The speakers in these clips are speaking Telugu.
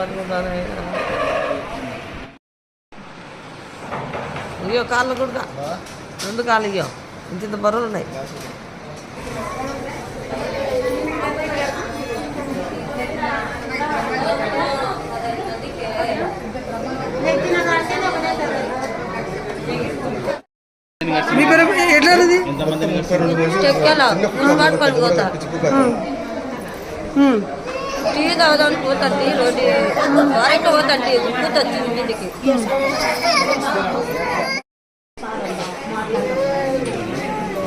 పట్టుకుంటాను. అయ్యో కాళ్ళు కూడా రెండు కాళ్ళు ఇయ్యో. ఇంత ఇంత బరువులు ఉన్నాయి. మీ పేరు ఎట్లా మున్సిపాల్ పడిపోతా టీ తాగడానికి పోతుంది రోడ్డు వారెంట్ పోతుంది దుక్కుతుంది ఇంటికి.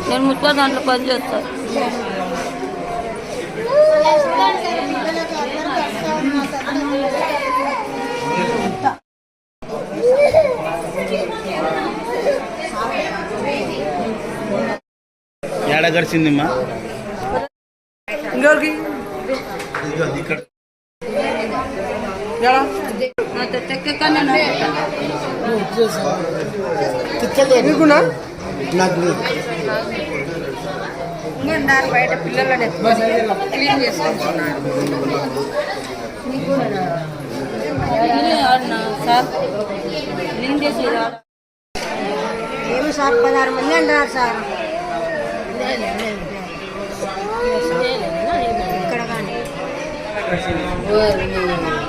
నేను ముట్ల దాంట్లో పని చేస్తాను ఏడ గడిచిందిమ్మా? ఇంకెవరికి? ఇక్కడ ఎలా ఉన్నారు బయట పిల్లలని క్లీన్ చేసుకుంటున్నారు సార్ క్లీన్ చేసి ఏమి సార్ పదహారు మంది అంటారు సార్. What?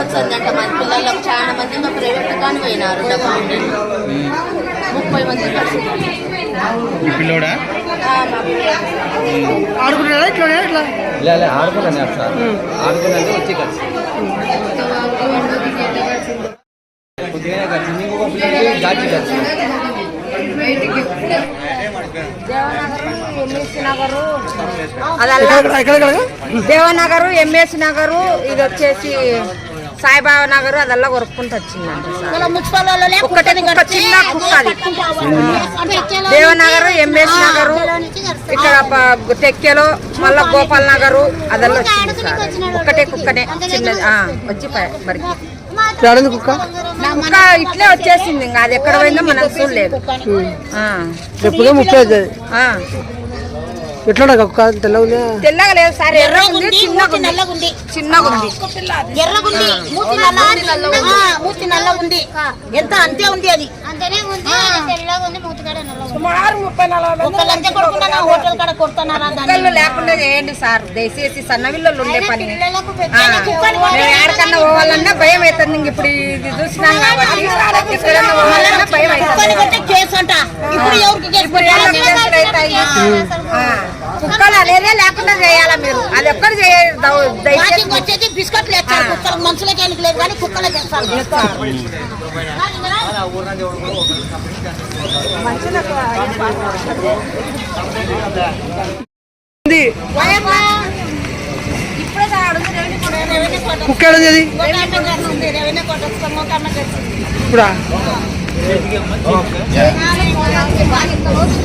వచ్చిందంట మన చాలా మంది ఇంకా ప్రైవేట్ కానీ పోయినారు ముప్పై మంది పిల్లోడా ఆడుకుంటాడా ఇట్లా ఆడుకున్నాను వచ్చి కలిసి కొద్దిగా కలిసి ఇంకొక పిల్లలకి దాచి కలిసి దేవనగరు ఎంఎస్ నగరు. ఇది వచ్చేసి సాయిబాబా నగరు అదల్లా కొరుక్కుంటూ వచ్చిందండి కుక్క చిన్న కుక్క అది. దేవనగరు ఎంఎస్ నగరు ఇక్కడ తెక్కెలో మళ్ళా గోపాల్ నగరు అదల్లా వచ్చింది సార్. ఒక్కటే కుక్కనే చిన్నది. వచ్చి ప- మరికి ఏడంది కుక్క కుక్క ఇట్లే వచ్చేసింది ఇంకా అది ఎక్కడ పోయిందో మనకు చూడలేదు. ఆ, ఎప్పుడే ముప్పై అవుతుంది ఆ. ఎట్లా తెల్లగా లేదు సార్ ఎర్రగుంది మూతి మూతి నల్లగుంది ఎంత అంతే ఉంది అది. అంతనే ఉంది. సుమారు ముప్పై నలభై హోటల్ కాడ కొడుతున్నారా లేకుండా చేయండి సార్ దయచేసి సన్నవిల్లలు ఉండే పని. ఎక్కడికన్నా పోవాలన్నా భయం అవుతుంది ఇప్పుడు ఇది చూసినాం కాబట్టి కొట్టే కేసు అంట. ఇప్పుడు ఎవరికి కుక్కలు అనేదే లేకుండా చేయాలా మీరు? అది ఒక్కరు చేయ దవ- దయచేసి వాటికి వచ్చేది బిస్కెట్లు వేస్తారు కుక్కలకు మనుషులకి ఎందుకు లేదు కానీ కుక్కలకి వేస్తారు ఇప్పుడే? Dạ. Yeah.